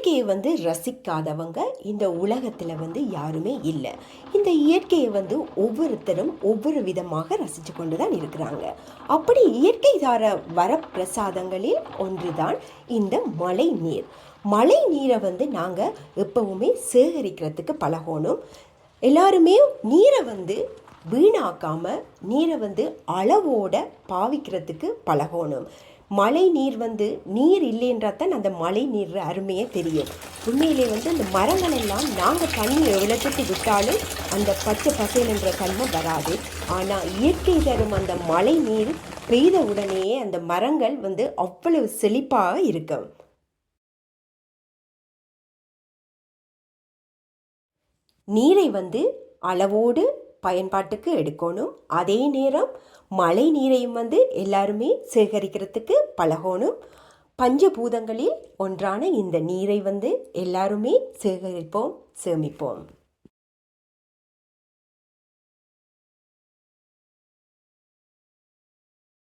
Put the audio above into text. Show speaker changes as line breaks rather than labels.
இயற்கையை வந்து ரசிக்காதவங்க இந்த உலகத்தில் வந்து யாருமே இல்லை. இந்த இயற்கையை வந்து ஒவ்வொருத்தரும் ஒவ்வொரு விதமாக ரசித்து கொண்டு தான் இருக்கிறாங்க. அப்படி இயற்கை தார வரப்பிரசாதங்களில் ஒன்றுதான் இந்த மழை நீர். மழை நீரை வந்து நாங்கள் எப்பவுமே சேகரிக்கிறதுக்கு பழகணும். எல்லாருமே நீரை வந்து வீணாக்காம நீரை வந்து அளவோட பாவிக்கிறதுக்கு பழகணும். மழை நீர் வந்து நீர் இல்லைன்றதான் அந்த மழை நீர் அருமையே தெரியும். உண்மையிலே வந்து அந்த மரங்கள் எல்லாம் நாங்கள் தண்ணி எவ்வளோத்துக்கு விட்டாலும் அந்த பச்சை பசேல் என்ற தன்மை வராது. ஆனால் இயற்கை தரும் அந்த மழை நீர் பெய்த உடனேயே அந்த மரங்கள் வந்து அவ்வளவு செழிப்பாக இருக்கும். நீரை வந்து அளவோடு பயன்பாட்டுக்கு எடுக்கணும். அதே நேரம் மழை நீரையும் வந்து எல்லாருமே சேகரிக்கிறதுக்கு பழகணும். பஞ்சபூதங்களில் ஒன்றான இந்த நீரை வந்து எல்லாருமே சேகரிப்போம் சேமிப்போம்.